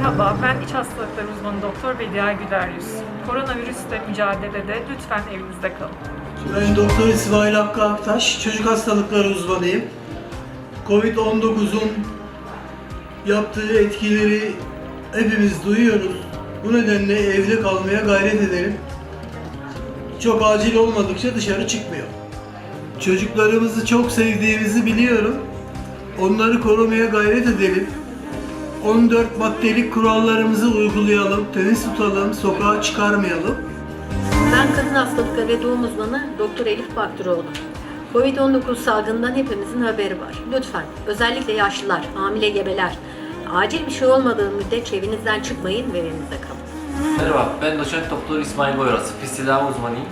Merhaba, ben iç hastalıkları uzmanı Doktor Bediye Güler. Koronavirüsle mücadelede lütfen evinizde kalın. Ben Doktor İsmail Hakkı Aktaş, çocuk hastalıkları uzmanıyım. Covid-19'un yaptığı etkileri hepimiz duyuyoruz. Bu nedenle evde kalmaya gayret edelim. Çok acil olmadıkça dışarı çıkmıyor. Çocuklarımızı çok sevdiğimizi biliyorum. Onları korumaya gayret edelim. 14 maddelik kurallarımızı uygulayalım, temiz tutalım, sokağa çıkarmayalım. Ben kadın hastalıkları ve doğum uzmanı Doktor Elif Baktıroğlu. Covid-19 salgından hepimizin haberi var. Lütfen özellikle yaşlılar, hamile gebeler, acil bir şey olmadığı müddetçe evinizden çıkmayın ve evinizde kalın. Merhaba, ben doçent doktor İsmail Boyraz, fizidavi uzmanıyım.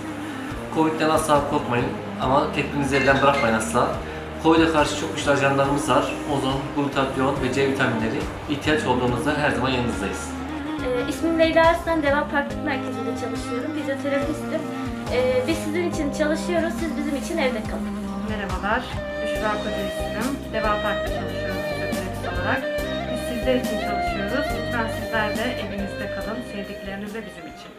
Covid'den asla korkmayın ama tedbirinizi elden bırakmayın asla. Covid'e karşı çok güçlü ajanlarımız var. Ozon, glutatyon ve C vitaminleri. ihtiyaç olduğunuzda her zaman yanınızdayız. Ee, ismim Leyla Arslan, Deva Praktik Merkezi'nde çalışıyorum. Fizyoterapistim. Ee, biz sizin için çalışıyoruz, siz bizim için evde kalın. Merhabalar, Büşra Koca ismim. Deva Park'ta çalışıyorum fizyoterapist olarak. Biz sizler için çalışıyoruz. Lütfen sizler de evinizde kalın, sevdiklerinizle bizim için.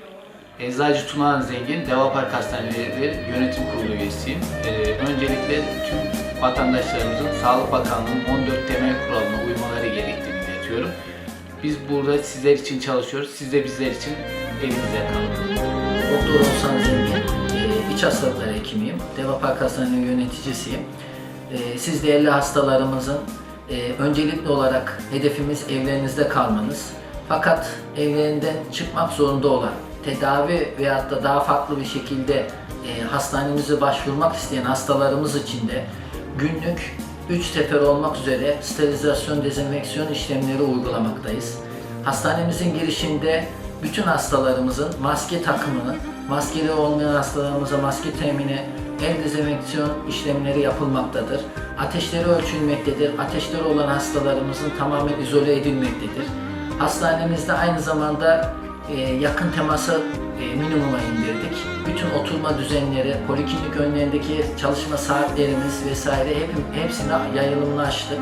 Eczacı Tuna Zengin, Deva Park Hastaneleri Yönetim Kurulu üyesiyim. Ee, öncelikle tüm vatandaşlarımızın Sağlık Bakanlığı'nın 14 temel kuralına uymaları gerektiğini iletiyorum. Biz burada sizler için çalışıyoruz. Siz de bizler için evinizde kalın. Doktor Oğuzhan Zengin, e, iç hastalıkları hekimiyim. Deva Park Hastanesi'nin yöneticisiyim. E, Siz değerli hastalarımızın e, öncelikli olarak hedefimiz evlerinizde kalmanız. Fakat evlerinden çıkmak zorunda olan, tedavi veyahut da daha farklı bir şekilde e, hastanemize başvurmak isteyen hastalarımız için de günlük 3 sefer olmak üzere sterilizasyon, dezenfeksiyon işlemleri uygulamaktayız. Hastanemizin girişinde bütün hastalarımızın maske takımını, maskeli olmayan hastalarımıza maske temini, el dezenfeksiyon işlemleri yapılmaktadır. Ateşleri ölçülmektedir. Ateşleri olan hastalarımızın tamamen izole edilmektedir. Hastanemizde aynı zamanda yakın teması e, minimuma indirdik. Bütün oturma düzenleri, poliklinik önlerindeki çalışma saatlerimiz vesaire hep, hepsini yayılımını açtık.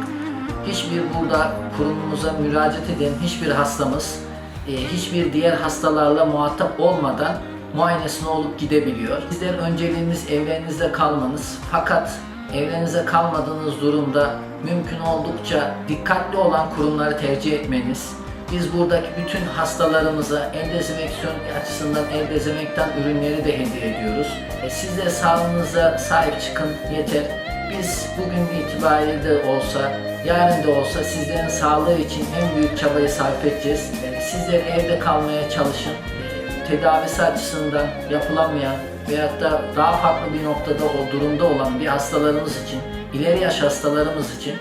Hiçbir burada kurumumuza müracaat eden hiçbir hastamız e, hiçbir diğer hastalarla muhatap olmadan muayenesine olup gidebiliyor. Sizler önceliğimiz evlerinizde kalmanız fakat evlerinize kalmadığınız durumda mümkün oldukça dikkatli olan kurumları tercih etmeniz, biz buradaki bütün hastalarımıza el dezenfeksiyon açısından el dezenfektan ürünleri de hediye ediyoruz. E, siz de sağlığınıza sahip çıkın yeter. Biz bugün itibariyle de olsa, yarın da olsa sizlerin sağlığı için en büyük çabayı sarf edeceğiz. E, Sizler evde kalmaya çalışın. E, Tedavisi açısından yapılamayan veyahut da daha farklı bir noktada o durumda olan bir hastalarımız için, ileri yaş hastalarımız için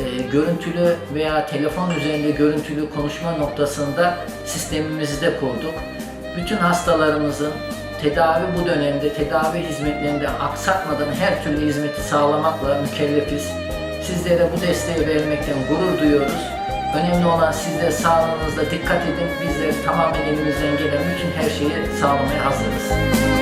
e, görüntülü veya telefon üzerinde görüntülü konuşma noktasında sistemimizi de kurduk. Bütün hastalarımızın tedavi bu dönemde tedavi hizmetlerinde aksatmadan her türlü hizmeti sağlamakla mükellefiz. Sizlere bu desteği vermekten gurur duyuyoruz. Önemli olan siz de sağlığınıza dikkat edin. Biz tamamen elimizden gelen bütün her şeyi sağlamaya hazırız.